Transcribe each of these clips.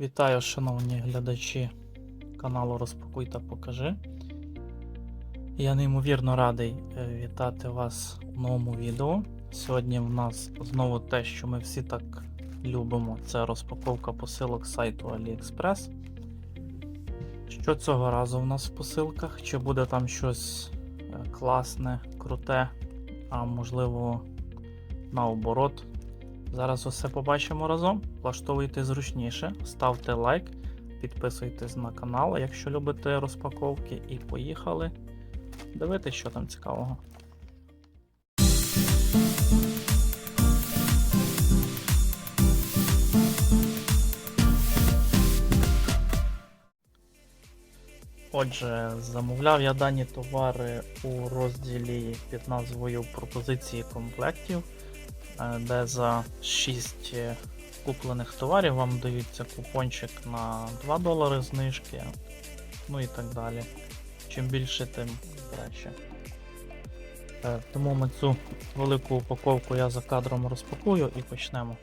Вітаю, шановні глядачі каналу Розпакуй та покажи. Я неймовірно радий е, вітати вас у новому відео. Сьогодні в нас знову те, що ми всі так любимо, це розпаковка посилок сайту AliExpress. Що цього разу в нас в посилках? Чи буде там щось е, класне, круте, а можливо наоборот. Зараз усе побачимо разом. Влаштовуйте зручніше, ставте лайк, підписуйтесь на канал, якщо любите розпаковки, і поїхали дивитися, що там цікавого. Отже, замовляв я дані товари у розділі під назвою пропозиції комплектів, де за 6 куплених товарів вам дається купончик на 2 долари знижки, ну і так далі. Чим більше, тим краще. Е, Тому ми цю велику упаковку я за кадром розпакую і почнемо.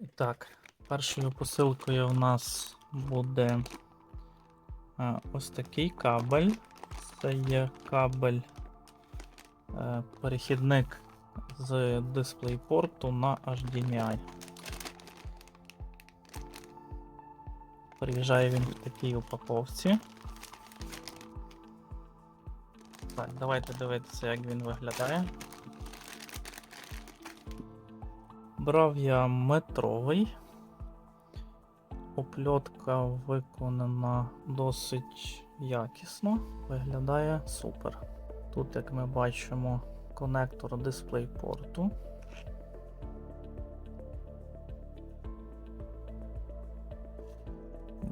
І так, першою посилкою в нас буде е, ось такий кабель. Це є кабель е, перехідник з DisplayPort на HDMI. Приїжджає він в такій упаковці. Так, давайте дивитися, як він виглядає. Брав я метровий. Опльотка виконана досить якісно, виглядає супер. Тут, як ми бачимо, конектор DisplayPort.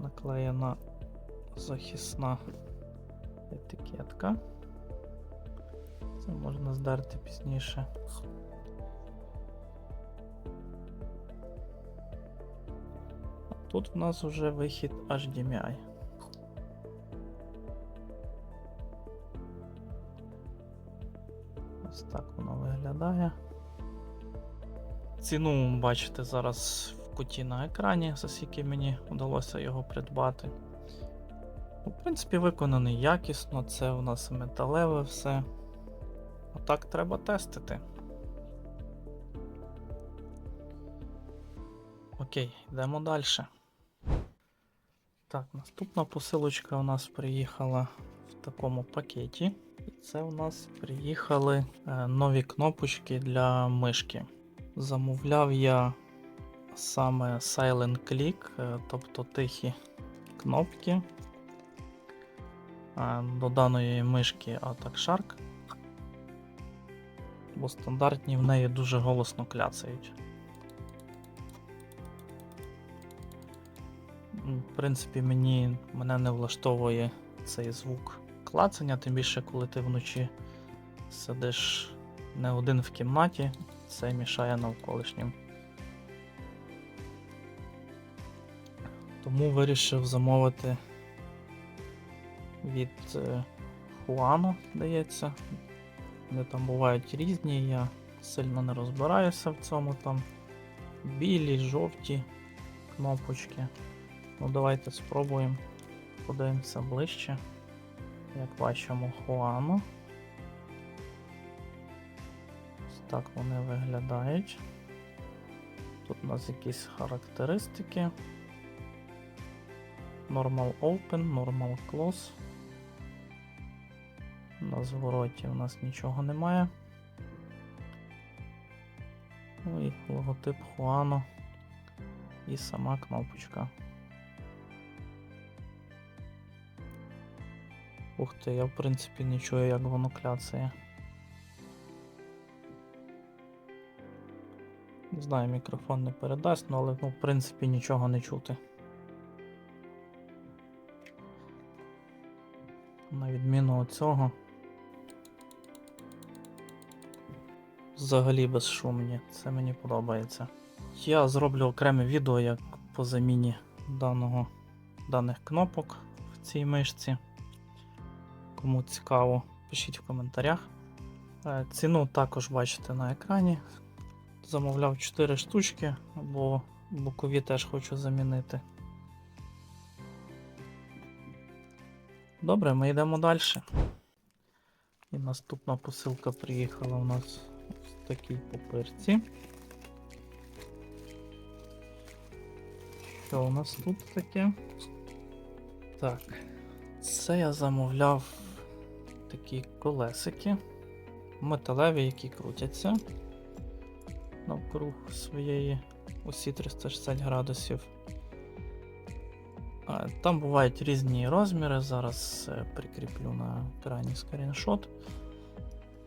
Наклеєна захисна етикетка. Це можна здерти пізніше. А тут в нас вже вихід HDMI. Ось так воно виглядає. Ціну бачите зараз в куті на екрані, за скільки мені вдалося його придбати. В принципі, виконаний якісно, це у нас металеве все. Отак треба тестити. Окей, йдемо далі. Так, наступна посилочка у нас приїхала в такому пакеті. Це у нас приїхали е, нові кнопочки для мишки. Замовляв я саме Silent Click, е, тобто тихі кнопки е, до даної мишки Attack Shark бо стандартні в неї дуже голосно кляцають. В принципі, мені, мене не влаштовує цей звук клацання, тим більше, коли ти вночі сидиш не один в кімнаті, це мішає навколишнім. Тому вирішив замовити від е, Huano, здається, вони там бувають різні, я сильно не розбираюся в цьому там. Білі, жовті кнопочки. Ну, давайте спробуємо. Подивимося ближче. Як бачимо, Хуану. Ось так вони виглядають. Тут у нас якісь характеристики. Normal Open, Normal Close. На звороті у нас нічого немає. Ну і логотип Хуано і сама кнопочка. Ух ти, я в принципі не чую, як воно кляцає. Не знаю, мікрофон не передасть, ну, але ну, в принципі нічого не чути. На відміну від цього. Взагалі безшумні, це мені подобається. Я зроблю окреме відео як по заміні даного, даних кнопок в цій мишці. Кому цікаво, пишіть в коментарях. Е, Ціну також бачите на екрані. Замовляв 4 штучки, бо Бокові теж хочу замінити. Добре, ми йдемо далі. І наступна посилка приїхала у нас в такій папирці. Що у нас тут таке? Так, це я замовляв такі колесики металеві, які крутяться навкруг своєї осі 360 градусів. Там бувають різні розміри, зараз е, прикріплю на екрані скріншот.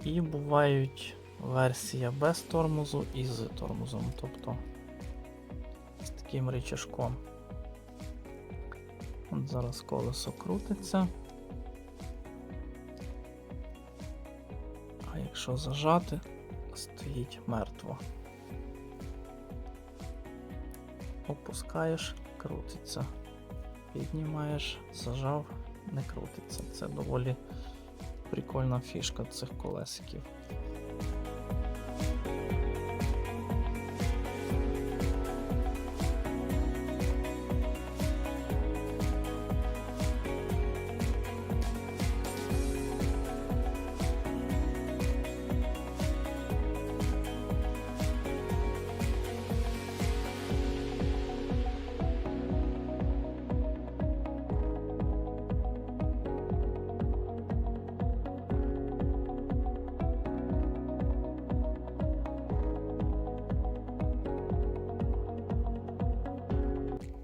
І бувають версія без тормозу і з тормозом, тобто з таким рычажком. От зараз колесо крутиться. Якщо зажати, стоїть мертво. Опускаєш, крутиться. Піднімаєш, зажав, не крутиться. Це доволі прикольна фішка цих колесиків.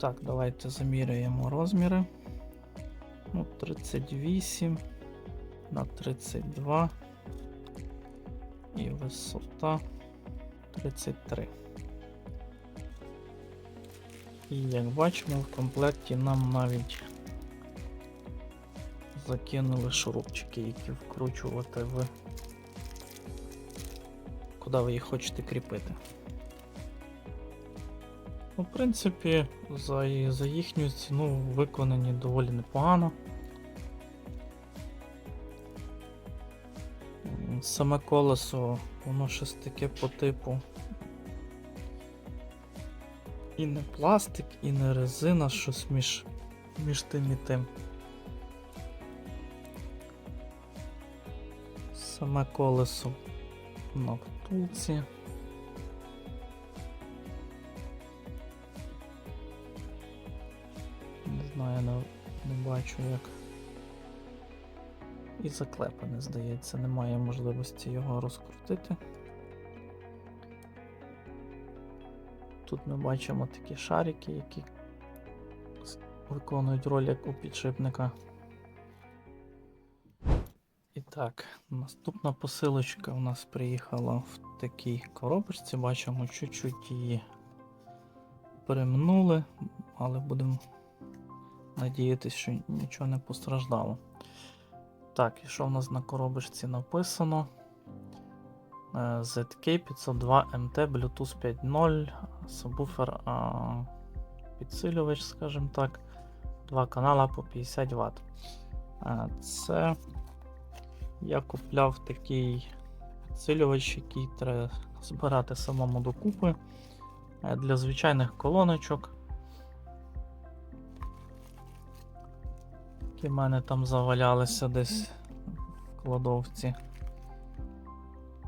Так, давайте заміряємо розміри. Ну, 38 на 32 і висота 33. І як бачимо, в комплекті нам навіть закинули шурупчики, які вкручувати в куди ви їх хочете кріпити. Ну, в принципі, за, за їхню ціну виконані доволі непогано. Саме колесо, воно щось таке по типу. І не пластик, і не резина, щось між, між тим і тим. Саме колесо на втулці. Бачу як. І заклепане, здається, немає можливості його розкрутити. Тут ми бачимо такі шарики, які виконують роль як у підшипника. І так, наступна посилочка у нас приїхала в такій коробочці. Бачимо, чуть-чуть її перемнули, але будемо надіятися, що нічого не постраждало. Так, і що в нас на коробочці написано? Е, ZK502 MT Bluetooth 5.0, сабвуфер підсилювач, скажімо так, два канала по 50 Вт. Е, Це я купляв такий підсилювач, який треба збирати самому докупи е, для звичайних колоночок. Які в мене там завалялися десь в кладовці.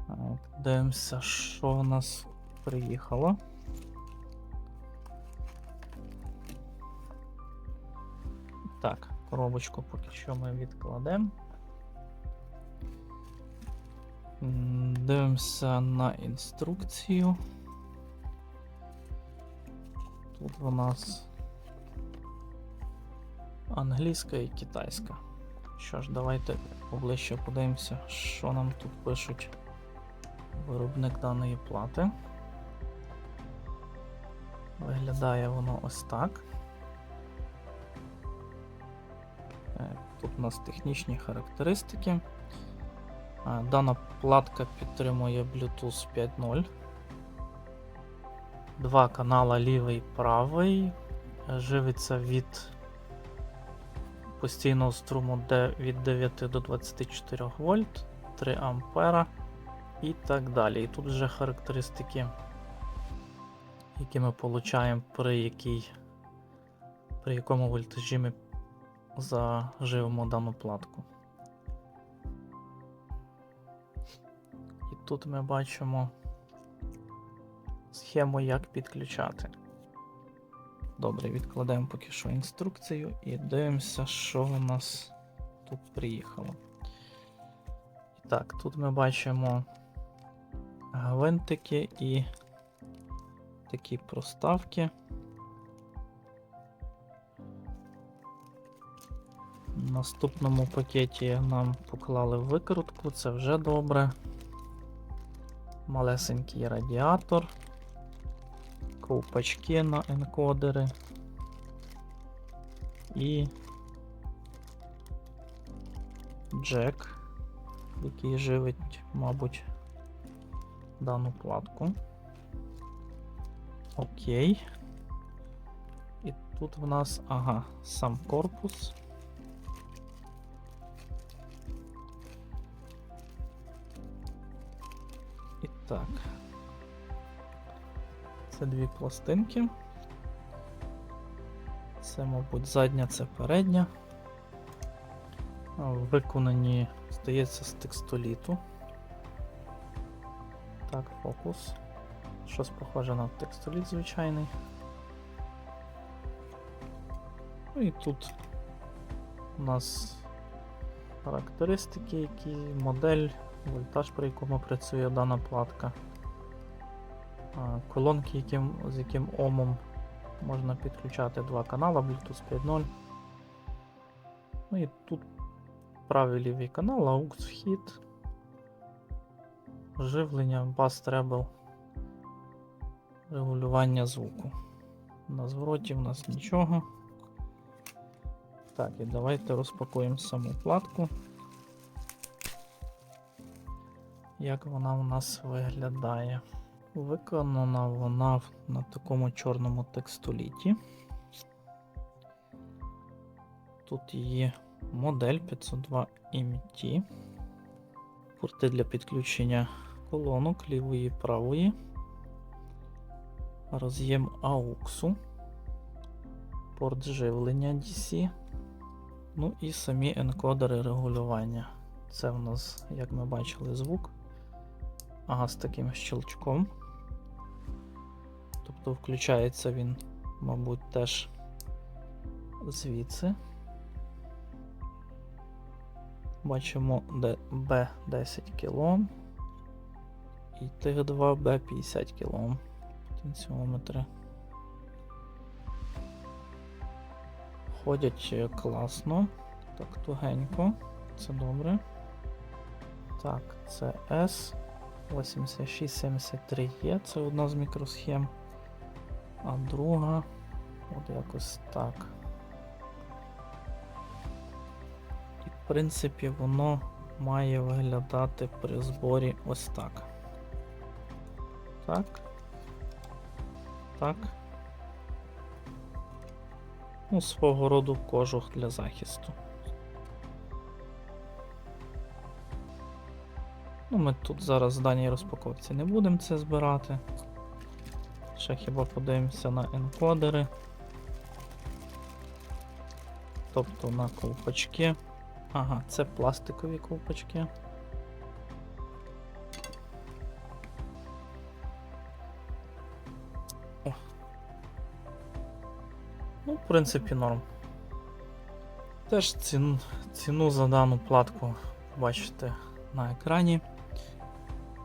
Так, Дивимося, що в нас приїхало. Так, коробочку поки що ми відкладемо. Дивимося на інструкцію. Тут у нас англійська і китайська. Що ж, давайте поближче подивимося, що нам тут пишуть виробник даної плати. Виглядає воно ось так. Е, Тут у нас технічні характеристики. Е, Дана платка підтримує Bluetooth 5.0. Два канала лівий і правий. Живиться від постійного струму від 9 до 24 вольт, 3 ампера і так далі. І тут вже характеристики які ми получаємо при якій, при якому вольтажі ми заживемо дану платку. І тут ми бачимо схему, як підключати. Добре, відкладаємо поки що інструкцію і дивимося, що у нас тут приїхало. Так, тут ми бачимо гвинтики і такі проставки. В наступному пакеті нам поклали викрутку, це вже добре. Малесенький радіатор, ковпачки на енкодери і джек, який живить, мабуть, дану платку. Окей. І тут в нас, ага, сам корпус. І так. Це дві пластинки. Це, мабуть, задня, це передня. Виконані, здається, з текстоліту. Так, фокус. Щось похоже на текстоліт звичайний. Ну і тут у нас характеристики, які модель, вольтаж, при якому працює дана платка. Колонки, яким, з яким омом можна підключати два канали Bluetooth 5.0. Ну і тут правий лівий канал, AUX вхід, живлення, бас treble, регулювання звуку. На звороті в нас нічого. Так, і давайте розпакуємо саму платку. Як вона у нас виглядає? Виконана вона на такому чорному текстоліті. Тут є модель 502 MT. Порти для підключення колонок лівої і правої. Роз'єм AUX. Порт живлення DC. Ну і самі енкодери регулювання. Це в нас, як ми бачили, звук. Ага, з таким щелчком. Тобто включається він, мабуть, теж звідси. Бачимо де B10 кОм і тих 2 B50 кОм потенціометри. Ходять е, класно, так тугенько, це добре. Так, це S 8673 є, це одна з мікросхем, а друга от якось так. І в принципі воно має виглядати при зборі ось так. Так. Так. Ну, свого роду кожух для захисту. Ну, ми тут зараз в даній розпаковці не будемо це збирати. Ще хіба подивимося на енкодери. Тобто на ковпачки. Ага, це пластикові ковпачки. О. Ну, в принципі, норм. Теж ціну, ціну за дану платку бачите на екрані.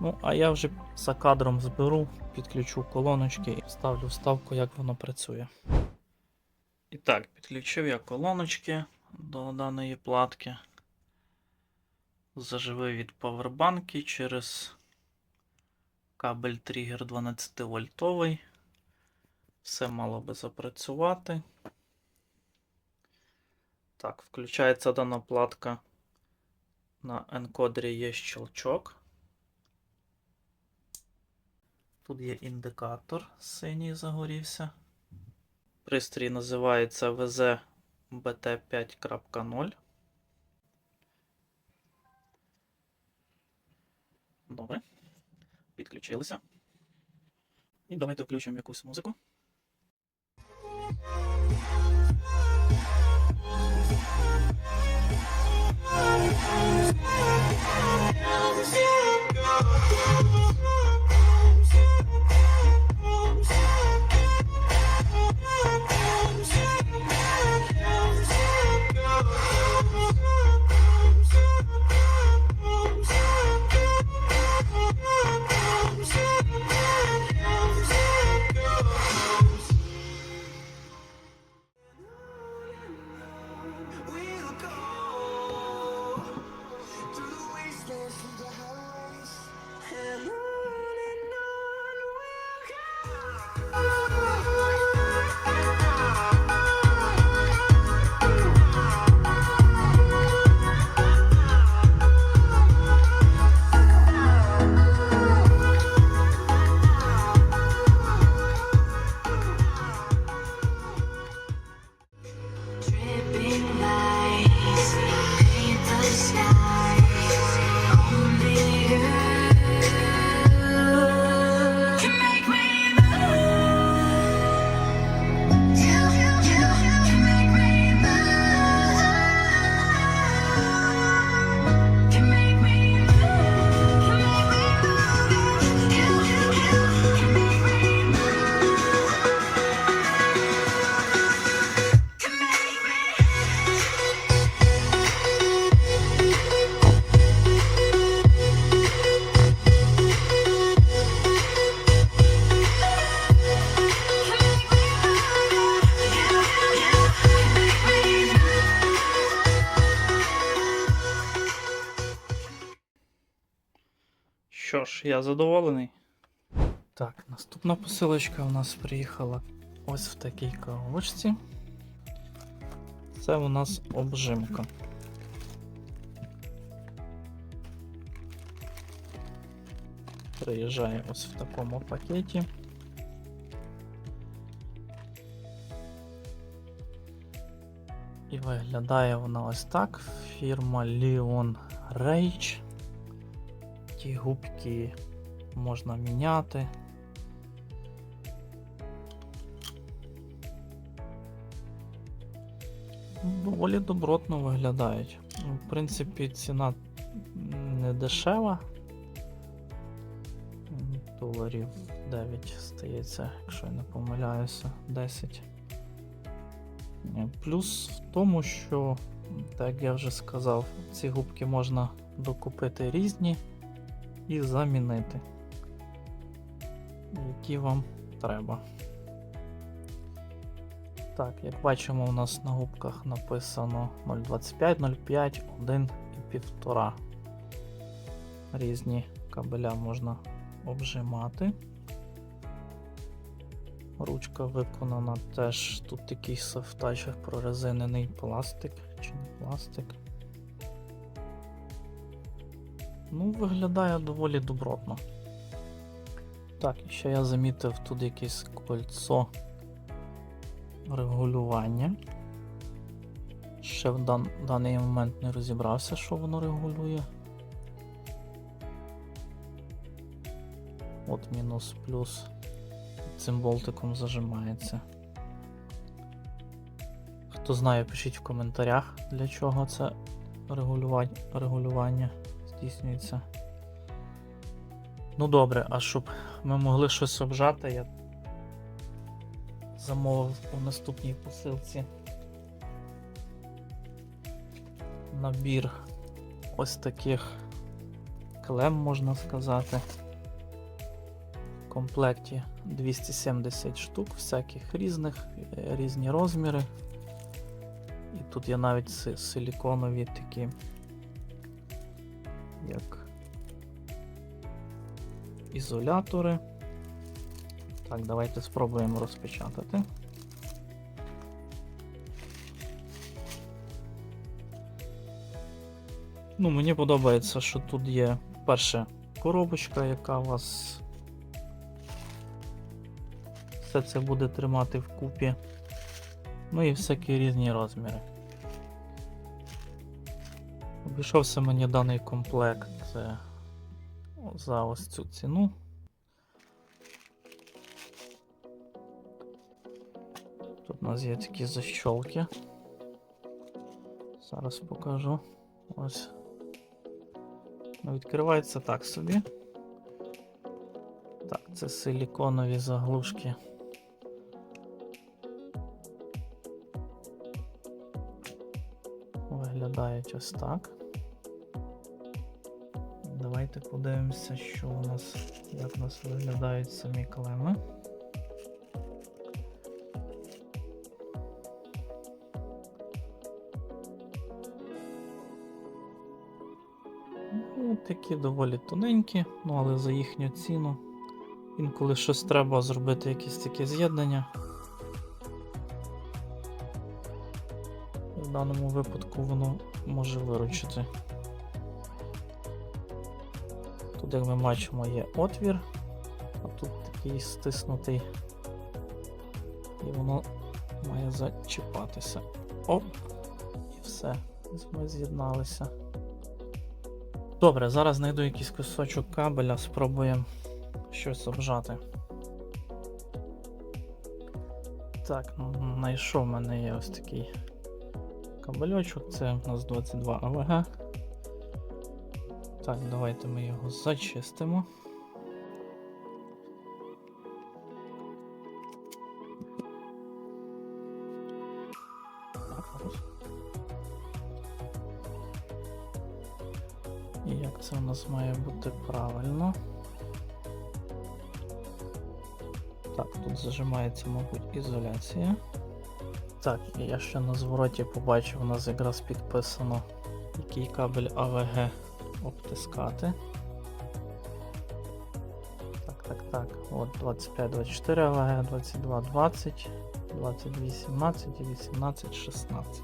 Ну, а я вже за кадром зберу, підключу колоночки і вставлю вставку, як воно працює. І так, підключив я колоночки до даної платки. Заживив від павербанки через кабель тригер 12 вольтовий. Все мало би запрацювати. Так, включається дана платка. На енкодері є щелчок. Тут є індикатор синій загорівся. Пристрій називається VZ BT5.0. Добре. Підключилися. І давайте включимо якусь музику. Я задоволений. Так, наступна посилочка у нас приїхала ось в такій коробочці. Це у нас обжимка. Приїжджає ось в такому пакеті. І виглядає вона ось так. Фірма Leon Rage. Ті губки можна міняти. Доволі добротно виглядають. Ну, В принципі, ціна не дешева. Доларів 9 стається, якщо я не помиляюся, 10. Е, Плюс в тому, що, так як я вже сказав, ці губки можна докупити різні і замінити, які вам треба. Так, як бачимо, у нас на губках написано 0,25, 0,5, 1 і 1,5. Різні кабеля можна обжимати. Ручка виконана теж тут такий софтач прорезинений пластик чи не пластик. Ну, виглядає доволі добротно. Так, і ще я замітив тут якесь кольцо регулювання. Ще в дан- даний момент не розібрався, що воно регулює. От мінус плюс. Цим болтиком зажимається. Хто знає, пишіть в коментарях, для чого це регулювання, здійснюється. Ну добре, а щоб ми могли щось обжати, я замовив у наступній посилці набір ось таких клем, можна сказати. В комплекті 270 штук, всяких різних, різні розміри. І тут є навіть си- силіконові такі, ізолятори. Так, давайте спробуємо розпечатати. Ну, мені подобається, що тут є перша коробочка, яка вас все це буде тримати вкупі. Ну і всякі різні розміри. Обійшовся мені даний комплект за ось цю ціну. Тут у нас є такі защолки. Зараз покажу. Ось. Ну, Відкривається так собі. Так, це силіконові заглушки. Виглядають ось так. Давайте подивимося, що у нас, як у нас виглядають самі клеми. Ну, такі доволі тоненькі, ну але за їхню ціну. Інколи щось треба зробити, якісь такі з'єднання. В даному випадку воно може виручити. Як ми бачимо, є отвір, а тут такий стиснутий. І воно має зачіпатися. Оп! І все. Ми з'єдналися. Добре, зараз знайду якийсь кусочок кабеля, спробуємо щось обжати. Так, ну, знайшов в мене є ось такий кабельочок, це у нас 22 АВГ. Так, давайте ми його зачистимо. І як це у нас має бути правильно? Так, тут зажимається, мабуть, ізоляція. Так, я ще на звороті побачив, у нас якраз підписано, який кабель AVG обтискати. Так, так, так. От 25, 24 АВГ, 22, 20, 22, 17 і 18, 16.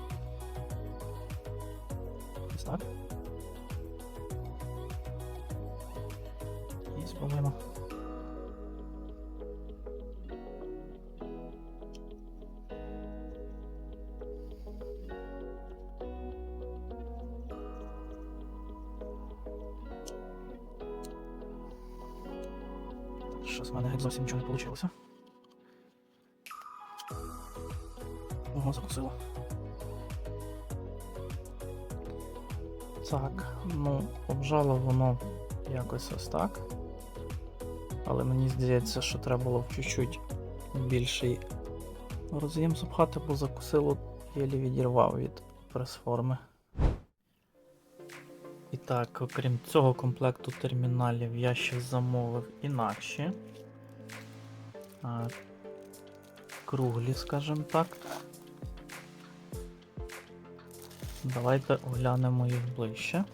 В мене зовсім нічого не вийшло. Ого, закусило. Так, ну, обжало воно якось ось так. Але мені здається, що треба було б чуть-чуть більший роз'єм запхати, бо закусило єлі відірвав від прес-форми. І так, окрім цього комплекту терміналів, я ще замовив інакші. Круглі, скажімо так. Давайте оглянемо їх ближче.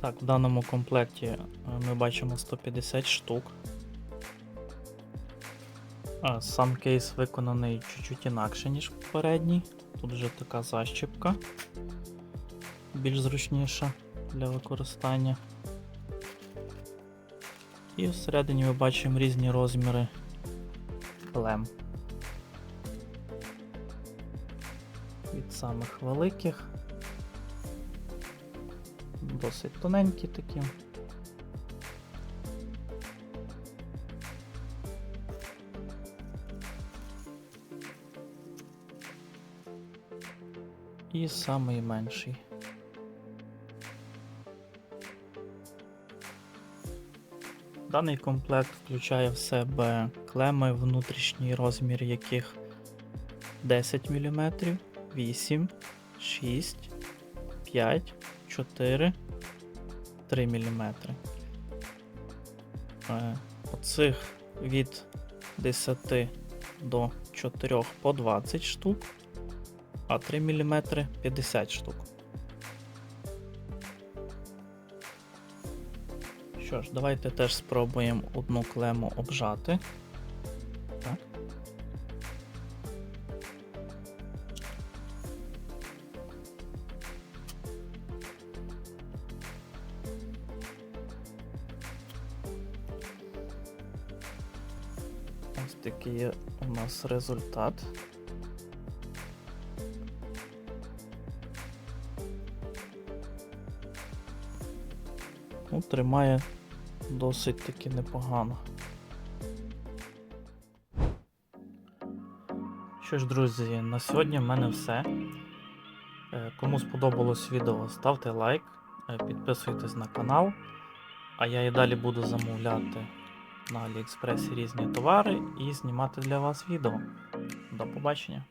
Так, в даному комплекті е, ми бачимо 150 штук. Сам кейс виконаний чуть-чуть інакше, ніж попередній. Тут вже така защіпка, більш зручніша для використання. І всередині ми бачимо різні розміри клем. Від самих великих, досить тоненькі такі. І самий менший. Даний комплект включає в себе клеми, внутрішній розмір яких 10 мм, 8, 6, 5, 4, 3 мм. Оцих від 10 до 4 по 20 штук а 3 мм 50 штук. Що ж, давайте теж спробуємо одну клему обжати. Так. Ось такий у нас результат. Ну, тримає досить таки непогано. Що ж, друзі, на сьогодні в мене все. Е, кому сподобалось відео, ставте лайк, е, підписуйтесь на канал, а я і далі буду замовляти на Аліекспресі різні товари і знімати для вас відео. До побачення!